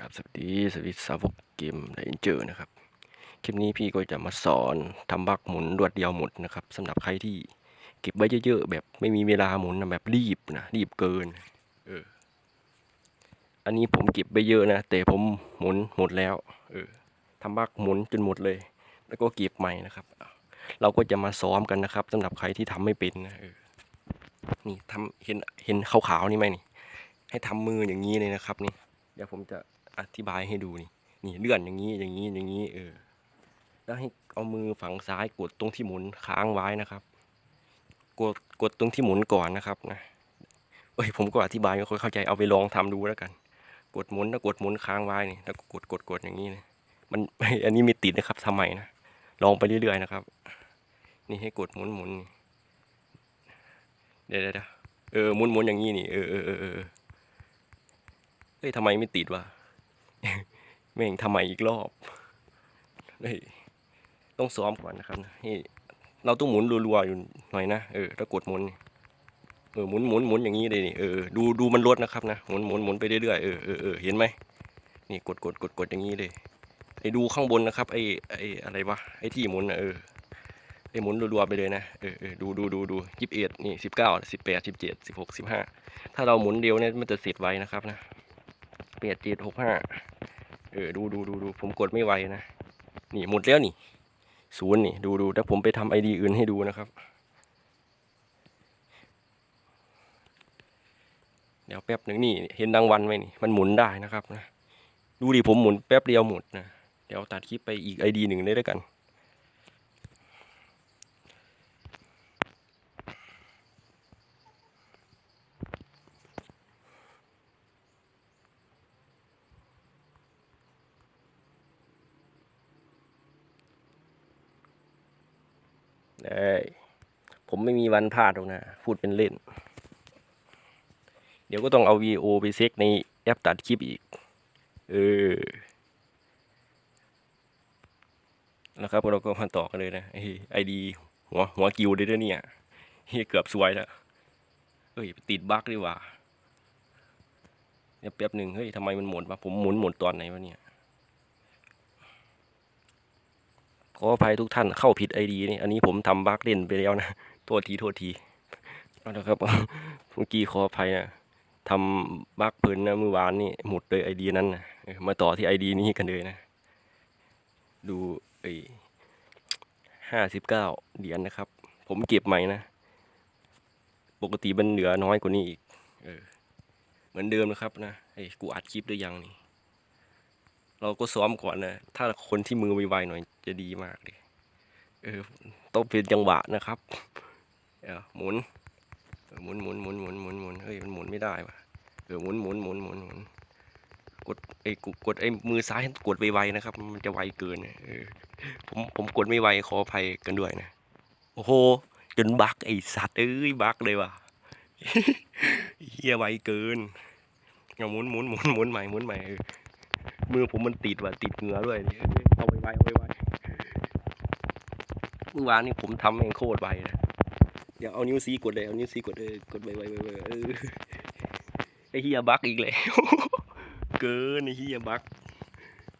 ครับสวัสดีสวัสดีสาวกเกมไดเจอร์นะครับคลิปนี้พี่ก็จะมาสอนทำบักหมุนรวดเดียวหมดนะครับสำหรับใครที่เก็บไว้เยอะๆแบบไม่มีเวลาหมุนนะแบบรีบนะรีบเกินเอออันนี้ผมเก็บไปเยอะนะแต่ผมหมุนหมดแล้วเออทำบักหมุนจนหมดเลย แล้วก็เก็บใหม่นะครับ เราก็จะมาซ้อมกันนะครับสำหรับใครที่ทำไม่เป็นนะเออนี่ทำเห็นเห็นขาวๆนี่ไหมนี่ ให้ทำมืออย่างนี้เลยนะครับนี่เดี๋ยวผมจะ อธิบายให้ดูนี่ นี่เลื่อนอย่างนี้อย่างนี้อย่างนี้ เออ แล้วให้เอามือฝั่งซ้ายกดตรงที่หมุนค้างไว้นะครับ กดกดตรงที่หมุนก่อนนะครับนะเอ้ยผมก็อธิบายไม่ค่อยเข้าใจเอาไปลองทำดูแล้วกัน กดหมุนแล้วกดหมุนค้างไว้นี่แล้วก็กดกดกดอย่างนี้นะมันอันนี้มีติดนะครับทำไมนะลองไปเรื่อยๆนะครับ นี่ให้กดหมุนหมุนเดี๋ยวเดี๋ยวเดี๋ยวเออหมุนหมุนอย่างนี้นี่เออเออเออเฮ้ยทำไมไม่ติดวะ แม่งทำไมอีกรอบเฮ้ยต้องซ้อมก่อนนะครับนะนี่เราต้องหมุนรัวๆอยู่หน่อยนะเออถ้ากดหมุนเออหมุนหมุนหมุนอย่างนี้เลยนี่เออดูดูมันลดนะครับนะหมุนหมุนหมุนไปเรื่อยๆเออเออเออเห็นไหมนี่กดกดกดกดอย่างนี้เลยไอ้ดูข้างบนนะครับไอ้ไอ้อะไรวะไอ้ที่หมุนเออไอ้หมุนรัวๆไปเลยนะเออเออดูดูดูดูยี่สิบเอ็ดนี่สิบเก้าสิบแปดสิบเจ็ดสิบหกสิบห้าถ้าเราหมุนเดียวเนี่ยมันจะเสร็จไวนะครับนะ แปดเจ็ดหกห้าเออดูดูดูดูผมกดไม่ไวนะนี่หมดแล้วนี่ศูนย์นี่ดูดูแต่ผมไปทำไอดีอื่นให้ดูนะครับ เดี๋ยวแป๊บหนึ่งนี่เห็นรางวัลไหมนี่มันหมุนได้นะครับนะดูดิผมหมุนแป๊บเดียวหมดนะเดี๋ยวตัดคลิปไปอีกไอดีหนึ่งเลยแล้วกัน ได้ผมไม่มีวันพลาดหรอกนะ พูดเป็นเล่น เดี๋ยวก็ต้องเอา VO ไปเซ็กในแอปตัดคลิปอีก เออ แล้วครับเราก็มาต่อกันเลยนะไอดีหัวหัวกิวเลยด้วยเนี่ยเฮ้ยเกือบสวยแล้ว เฮ้ย ติดบั๊กดีกว่าเดี๋ยวแป๊บหนึ่งเฮ้ยทำไมมันหมุนวะผมหมุนหมุนตอนไหนวะเนี่ย ขออภัยทุกท่านเข้าผิดไอดีนี่อันนี้ผมทำบั๊กเล่นไปแล้วนะโทษทีโทษทีเอาละครับเมื่อกี้ขออภัยนะทำบั๊กเพลินนะเมื่อวานนี่หมดเลยไอดีนั้นนะมาต่อที่ไอดีนี้กันเลยนะ ดูไอห้าสิบเก้าเหรียญนะครับ ผมเก็บใหม่นะปกติมันเหลือน้อยกว่านี้อีกเออเหมือนเดิมนะครับนะไอ้กูอัดคลิปหรือยังนี่ เราก็ซ้อมก่อนนะ ถ้าคนที่มือไวๆหน่อยจะดีมากเลย เออต้องเป็นจังหวะนะครับ เออหมุน หมุนหมุนหมุนหมุนหมุนหมุนเฮ้ยมันหมุนไม่ได้ว่ะ เออหมุนหมุนหมุนหมุนหมุนกดไอ้กดไอ้มือซ้ายกดไวๆนะครับ มันจะไวเกินเออผมผมกดไม่ไวขออภัยกันด้วยนะ โอ้โห จนบักไอ้สัตว์เอ้ยบักเลยว่ะเฮียไวเกินเอาหมุนหมุนหมุนหมุนใหม่หมุนใหม่ มือผมมันติดว่ะติดเหงื่อด้วยเออเอาไว้ไว้เอาไว้ไว้เมื่อวานนี่ผมทำเองโคตรไวนะเดี๋ยวเอานิ้วซีกดเลยเอานิ้วซีกดเออกดไวไวไวไวเออไอเฮียบักอีกแล้วเกินไอเฮียบัก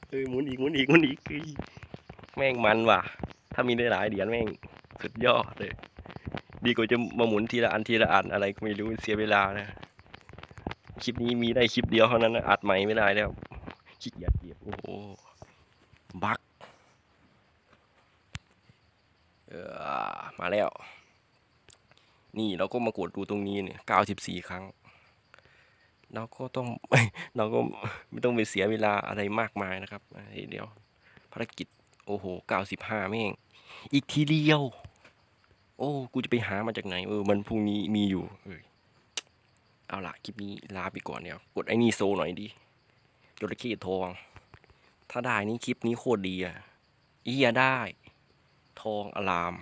เออหมุนอีกหมุนอีกหมุนอีกแม่งมันว่ะ ถ้ามีได้หลายเหรียญแม่งสุดยอดเลยดีกว่าจะมาหมุนทีละอันทีละอันอะไรก็ไม่รู้เสียเวลานะ คลิปนี้มีได้คลิปเดียวเท่านั้นนะอัดใหม่ไม่ได้แล้ว ขี้เกียจเหยียบโอ้โหบักเออมาแล้ว นี่เราก็มากดดูตรงนี้เนี่ยเก้าสิบสี่ครั้ง เราก็ต้องเราก็ไม่ต้องไปเสียเวลาอะไรมากมายนะครับเเดี๋ยวภารกิจโอ้โหเก้าสิบห้าแม่ง อีกทีเดียว โอ้ กูจะไปหามาจากไหน เออ มันพรุ่งนี้มีอยู่ เอยเอาล่ะคลิปนี้ลาไปก่อนเดี๋ยว กดไอ้นี่โซหน่อยดิ จระเข้ทอง ถ้าได้นี่คลิปนี้โคตรดีอะเอียได้ ทองอลาม